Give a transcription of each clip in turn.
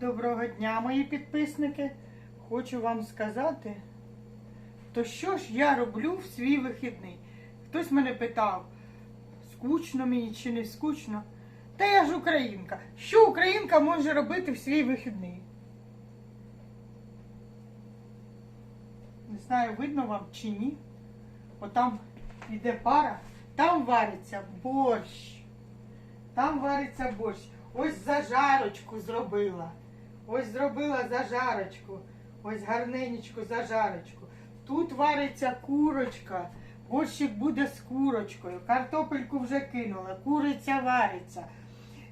Доброго дня, мої підписники. Хочу вам сказати, то що ж я роблю в свій вихідний? Хтось мене питав, скучно мені чи не скучно. Та я ж українка. Що українка може робити в свій вихідний? Не знаю, видно вам чи ні. Отам іде пара, там вариться борщ. Там вариться борщ. Ось зажарочку зробила. Ось зробила зажарочку. Ось гарненечку зажарочку. Тут вариться курочка. Борщик буде з курочкою. Картопельку вже кинула, куриця вариться.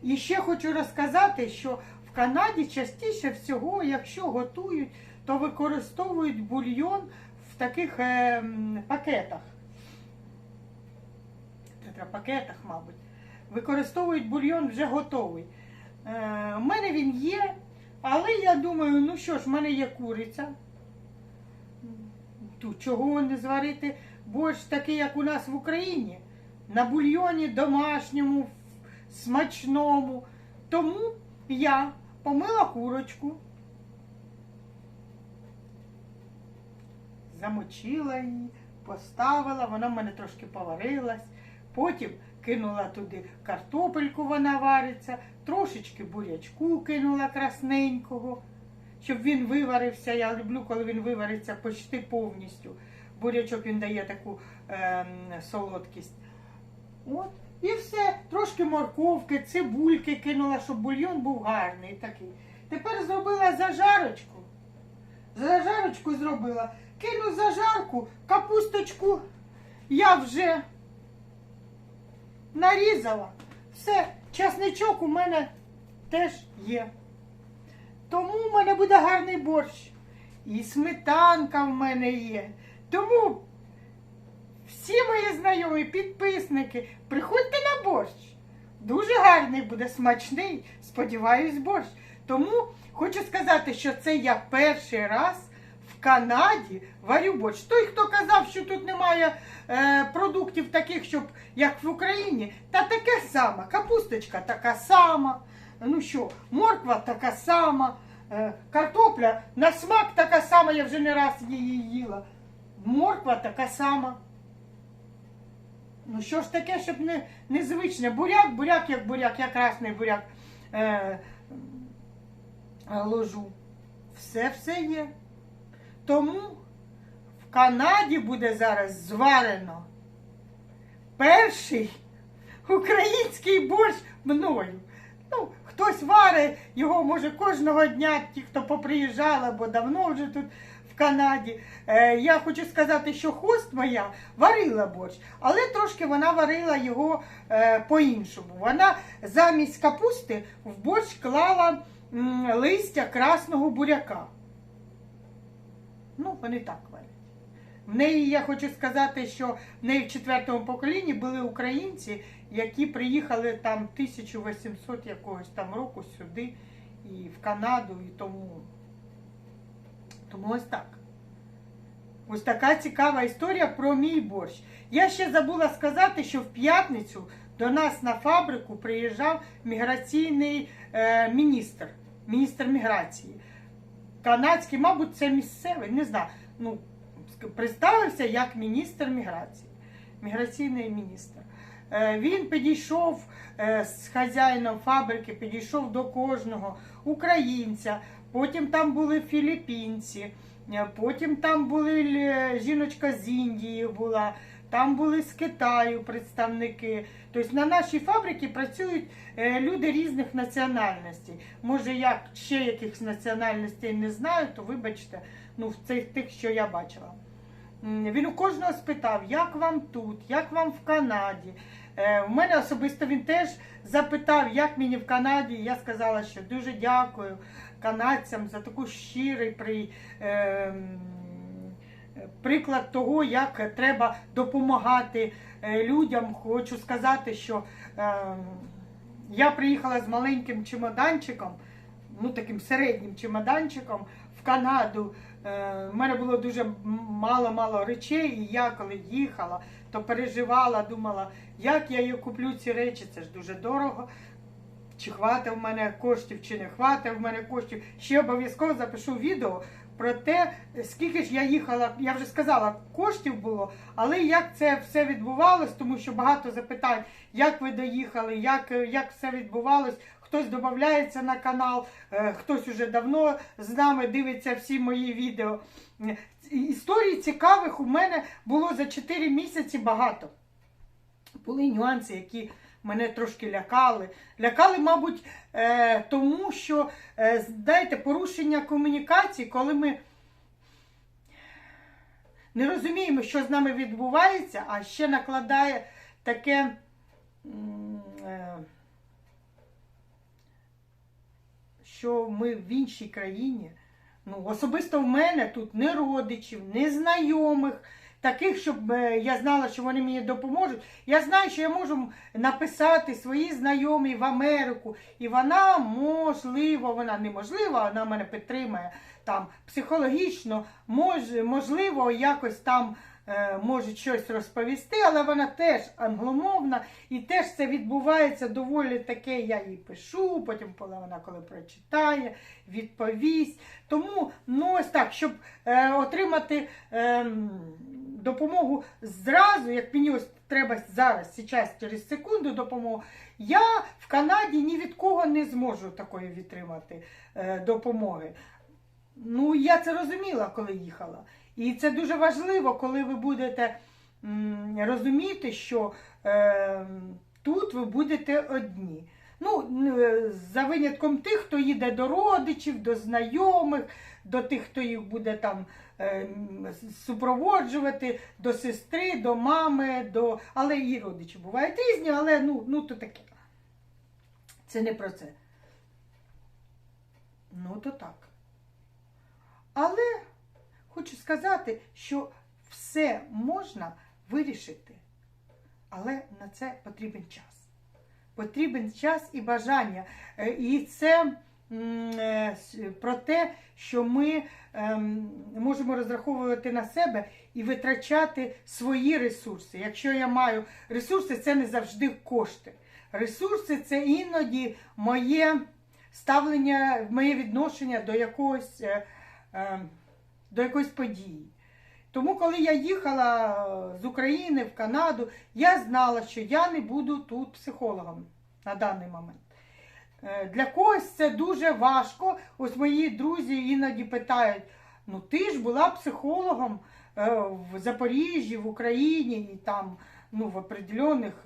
І ще хочу розказати, що в Канаді частіше всього, якщо готують, то використовують бульйон в таких е, м, пакетах. Мабуть. Використовують бульйон вже готовий. Е, у мене він є, але я думаю, ну що ж, в мене є куриця. Тут чого не зварити борщ такий, як у нас в Україні, на бульйоні домашньому, смачному. Тому я помила курочку, замочила її, поставила, вона в мене трошки поварилась. Потім кинула туди картопельку, вона вариться, трошечки бурячку кинула красненького, щоб він виварився. Я люблю, коли він вивариться почти повністю. Бурячок він дає таку ем, солодкість. От. І все, трошки морковки, цибульки кинула, щоб бульйон був гарний такий. Тепер зробила зажарочку. Зажарочку зробила. Кину зажарку, капусточку я вже нарізала. Все, часничок у мене теж є. Тому в мене буде гарний борщ. І сметанка в мене є. Тому всі мої знайомі, підписники, приходьте на борщ. Дуже гарний буде, смачний, сподіваюсь, борщ. Тому хочу сказати, що це я перший раз Канаді варю борщ. Той, хто казав, що тут немає е, продуктів таких, щоб як в Україні, та таке саме. Капусточка така сама. Ну що, морква така сама, е, картопля на смак така сама, я вже не раз її їла. Морква така сама. Ну що ж таке, щоб не, незвичне? Буряк, буряк як буряк, я красний буряк е, ложу. Все все є. Тому в Канаді буде зараз зварено перший український борщ мною. Ну, хтось варить його, може, кожного дня, ті, хто поприїжджали, бо давно вже тут в Канаді. Е, я хочу сказати, що хост моя варила борщ, але трошки вона варила його е, по-іншому. Вона замість капусти в борщ клала м, листя красного буряка. Ну, вони так варять. В неї я хочу сказати, що в неї в четвертому поколінні були українці, які приїхали там 1800 якогось там року сюди і в Канаду, і тому. Тому ось так. Ось така цікава історія про мій борщ. Я ще забула сказати, що в п'ятницю до нас на фабрику приїжджав міграційний е, міністр, міністр міграції. Канадський, мабуть, це місцевий, не знаю. Ну, представився як міністр міграції, міграційний міністр. Е, Він підійшов е, з хазяїном фабрики, підійшов до кожного українця, потім там були філіппінці, е, потім там були жіночка з Індії була, там були з Китаю представники. Тобто на нашій фабриці працюють е, люди різних національностей. Може, я ще якихось національностей не знаю, то вибачте, ну в цих тих, що я бачила. Він у кожного спитав, як вам тут, як вам в Канаді. Е, У мене особисто він теж запитав, як мені в Канаді. Я сказала, що дуже дякую канадцям за таку щирий при, е, приклад того, як треба допомагати е, людям. Хочу сказати, що е, я приїхала з маленьким чемоданчиком, ну таким середнім чемоданчиком в Канаду. Е, У мене було дуже мало-мало речей, і я коли їхала, то переживала, думала, як я її куплю ці речі, це ж дуже дорого. чи хватить в мене коштів, чи не хватить в мене коштів. Ще обов'язково запишу відео про те, скільки ж я їхала, я вже сказала, коштів було, але як це все відбувалось, тому що багато запитань, як ви доїхали, як, як все відбувалось. Хтось додається на канал, е, хтось уже давно з нами дивиться всі мої відео. Історій цікавих у мене було за 4 місяці багато. Були нюанси, які мене трошки лякали. Лякали, мабуть, е, тому що, е, знаєте, порушення комунікації, коли ми не розуміємо, що з нами відбувається, а ще накладає таке. е, що ми в іншій країні. Ну, особисто в мене тут ні родичів, ні знайомих, таких, щоб е, я знала, що вони мені допоможуть. Я знаю, що я можу написати своїй знайомій в Америку, і вона, можливо, вона неможливо, вона мене підтримає там психологічно, мож, можливо, якось там. е, Може щось розповісти, але вона теж англомовна, і теж це відбувається доволі таке. Я їй пишу, потім вона коли прочитає, відповість. Тому ну ось так, щоб е, отримати е, допомогу зразу, як мені ось треба зараз, зараз, через секунду допомогу, я в Канаді ні від кого не зможу такої відтримати е, допомоги. Ну, я це розуміла, коли їхала. І це дуже важливо, коли ви будете розуміти, що е, тут ви будете одні. Ну, за винятком тих, хто їде до родичів, до знайомих, до тих, хто їх буде там е, супроводжувати, до сестри, до мами, до... але і родичі бувають різні, але ну, ну то таке. Це не про це. Ну, то так. Але хочу сказати, що все можна вирішити, але на це потрібен час. Потрібен час і бажання. Е, І це е, про те, що ми ем, можемо розраховувати на себе і витрачати свої ресурси. Якщо я маю ресурси, це не завжди кошти. Ресурси це іноді моє ставлення, моє відношення до якогось, е, е, до якоїсь події. Тому, коли я їхала е, з України в Канаду, я знала, що я не буду тут психологом на даний момент. Е, Для когось це дуже важко. Ось мої друзі іноді питають: ну ти ж була психологом е, в Запоріжжі, в Україні, і там ну, в определених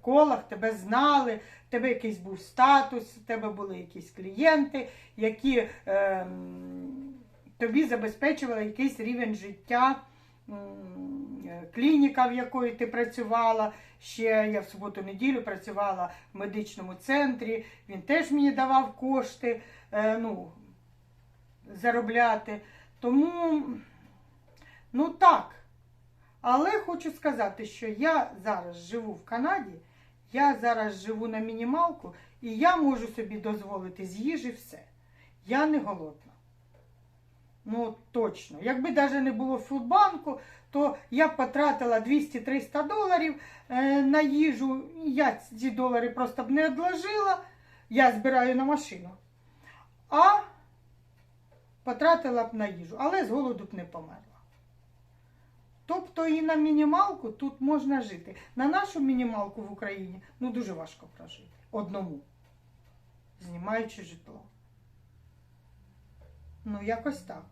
колах тебе знали, тебе якийсь був статус, в тебе були якісь клієнти, які е, м, тобі забезпечували якийсь рівень життя. е, Клініка, в якої ти працювала, ще я в суботу-неділю працювала в медичному центрі, він теж мені давав кошти е, ну, заробляти. Тому, ну так. Але хочу сказати, що я зараз живу в Канаді, я зараз живу на мінімалку, і я можу собі дозволити з їжі все. Я не голодна. Ну, точно. Якби навіть не було фудбанку, то я б потратила 200-300 доларів е, на їжу. Я ці долари просто б не одложила. Я збираю на машину. А потратила б на їжу, але з голоду б не померла. Тобто і на мінімалку тут можна жити. На нашу мінімалку в Україні ну дуже важко прожити. Одному. Знімаючи житло. Ну, якось так.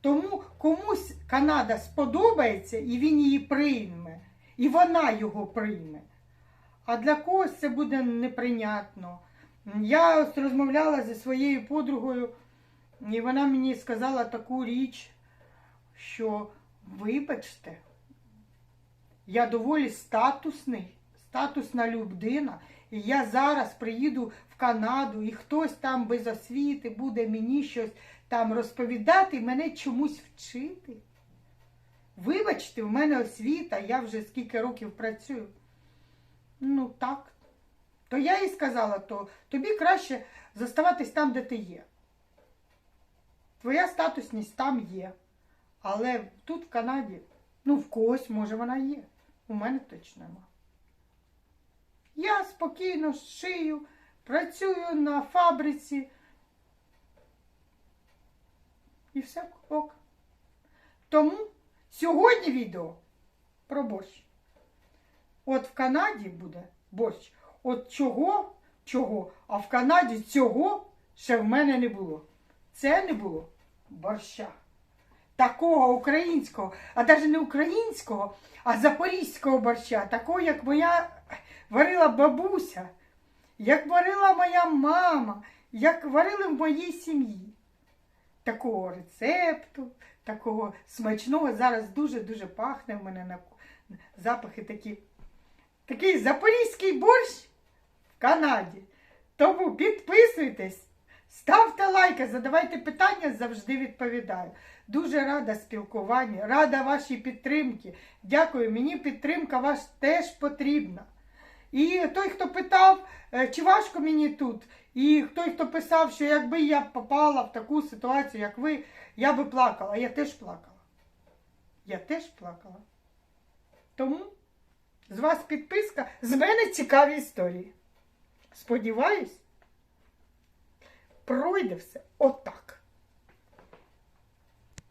Тому комусь Канада сподобається і він її прийме, і вона його прийме. А для когось це буде неприйнятно. Я ось розмовляла зі своєю подругою, і вона мені сказала таку річ, що вибачте, я доволі статусний, статусна людина, і я зараз приїду в Канаду, і хтось там без освіти буде мені щось там розповідати, мене чомусь вчити. Вибачте, в мене освіта, я вже скільки років працюю. Ну так. То я їй сказала, то тобі краще заставатись там, де ти є. Твоя статусність там є. Але тут в Канаді, ну в когось, може, вона є. У мене точно нема. Я спокійно шию, працюю на фабриці. І все ок. Тому сьогодні відео про борщ. От в Канаді буде борщ. От чого, чого, а в Канаді цього ще в мене не було. Це не було борща. Такого українського, а навіть не українського, а запорізького борща, такого, як моя варила бабуся, як варила моя мама, як варили в моїй сім'ї. Такого рецепту, такого смачного. Зараз дуже-дуже пахне в мене на запахи такі. Такий запорізький борщ в Канаді. Тому підписуйтесь, ставте лайки, задавайте питання, завжди відповідаю. Дуже рада спілкуванню, рада вашій підтримці. Дякую, мені підтримка ваша теж потрібна. І той, хто питав, е, чи важко мені тут, і той, хто писав, що якби я попала в таку ситуацію, як ви, я би плакала. Я теж плакала. Я теж плакала. Тому з вас підписка, з мене цікаві історії. Сподіваюсь, пройде все отак.